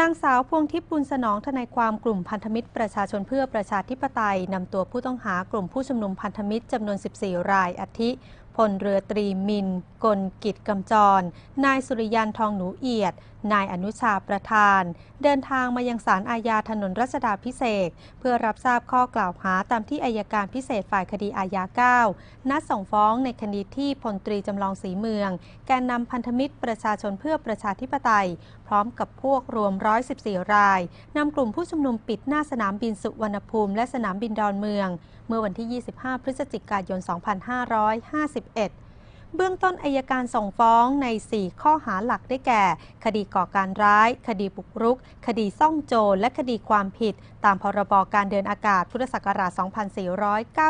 นางสาวพวงทิพย์บุญสนองทนายความกลุ่มพันธมิตรประชาชนเพื่อประชาธิปไตยนำตัวผู้ต้องหากลุ่มผู้ชุมนุมพันธมิตรจำนวน 14 รายอาทิ พลเรือตรีมิน กลกิจกำจร นายสุริยันทองหนูเอียด นายอนุชาประธาน เดินทางมายังศาลอาญาถนนรัชดาพิเศษ เพื่อรับทราบข้อกล่าวหาตามที่อายการพิเศษฝ่ายคดีอาญา 9 นัดส่งฟ้องในคดีที่พลตรีจำลองศรีเมือง แกนนำพันธมิตรประชาชนเพื่อประชาธิปไตย พร้อมกับพวกรวม 114 รายนำกลุ่มผู้ชุมนุมปิดหน้าสนามบินสุวรรณภูมิและสนามบินดอนเมือง เมื่อวันที่ 25 พฤศจิกายน11 เบื้องต้นอายการส่งฟ้องใน 4 ข้อหาหลักได้แก่ คดีก่อการร้าย คดีบุกรุก คดีซ่องโจรและคดีความผิด ตามพรบการเดินอากาศพุทธศักราช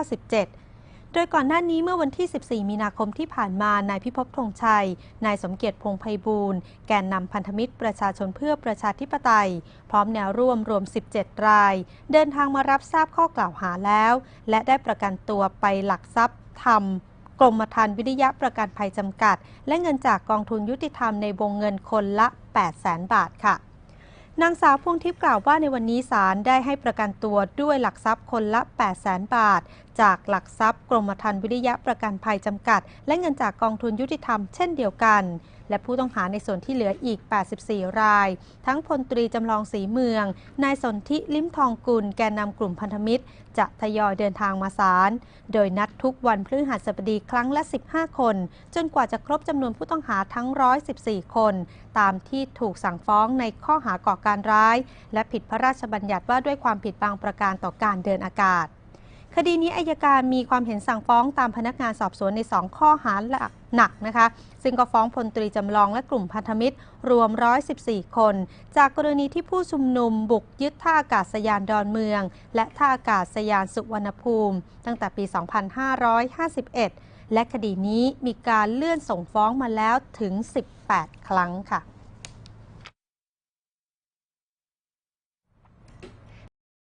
2497โดยก่อนหน้านี้เมื่อวันที่ 14 มีนาคมที่ผ่านมา นายพิภพธงชัย นายสมเกียรติพงไพบูลย์แกนนำพันธมิตรประชาชนเพื่อประชาธิปไตย พร้อมแนวร่วมรวม 17 ราย เดินทางมารับทราบข้อกล่าวหาแล้ว และได้ประกันตัวไปหลักทรัพย์ธร รมกรมธรรม์วิทยาประกันภัยจำกัด และเงินจากกองทุนยุติธรรมในวงเงินคนละ 8 0 0แสนบาทค่ะนางสาวพวงทิพย์กล่าวว่าในวันนี้ศาลได้ให้ประกันตัวด้วยหลักทรัพย์คนละ 8 0 0แสนบาท จากหลักทรัพย์กรมธรรม์วิทยาประกันภัยจำกัด และเงินจากกองทุนยุติธรรมเช่นเดียวกัน และผู้ต้องหาในส่วนที่เหลืออีก 84 ราย ทั้งพลตรีจำลองศรีเมือง นายสนธิลิ้มทองกุล แกนนำกลุ่มพันธมิตร จะทยอยเดินทางมาศาล โดยนัดทุกวันพฤหัสบดีครั้งละ 15 คน จนกว่าจะครบจำนวนผู้ต้องหาทั้ง 114 คน ตามที่ถูกสั่งฟ้องในข้อหาก่อการร้าย และผิดพระราชบัญญัติว่าด้วยความผิดบางประการต่อการเดินอากาศ คดีนี้อายการมีความเห็นสั่งฟ้องตามพนักงานสอบสวนใน 2 ข้อหาหลักหนักนะคะ ซึ่งก็ฟ้องพลตรีจำลองและกลุ่มพันธมิตร รวม 114 คน จากกรณีที่ผู้ชุมนุมบุกยึดท่าอากาศยานดอนเมือง และท่าอากาศยานสุวรรณภูมิ ตั้งแต่ปี 2551 และคดีนี้มีการเลื่อนส่งฟ้องมาแล้วถึง 18 ครั้งค่ะ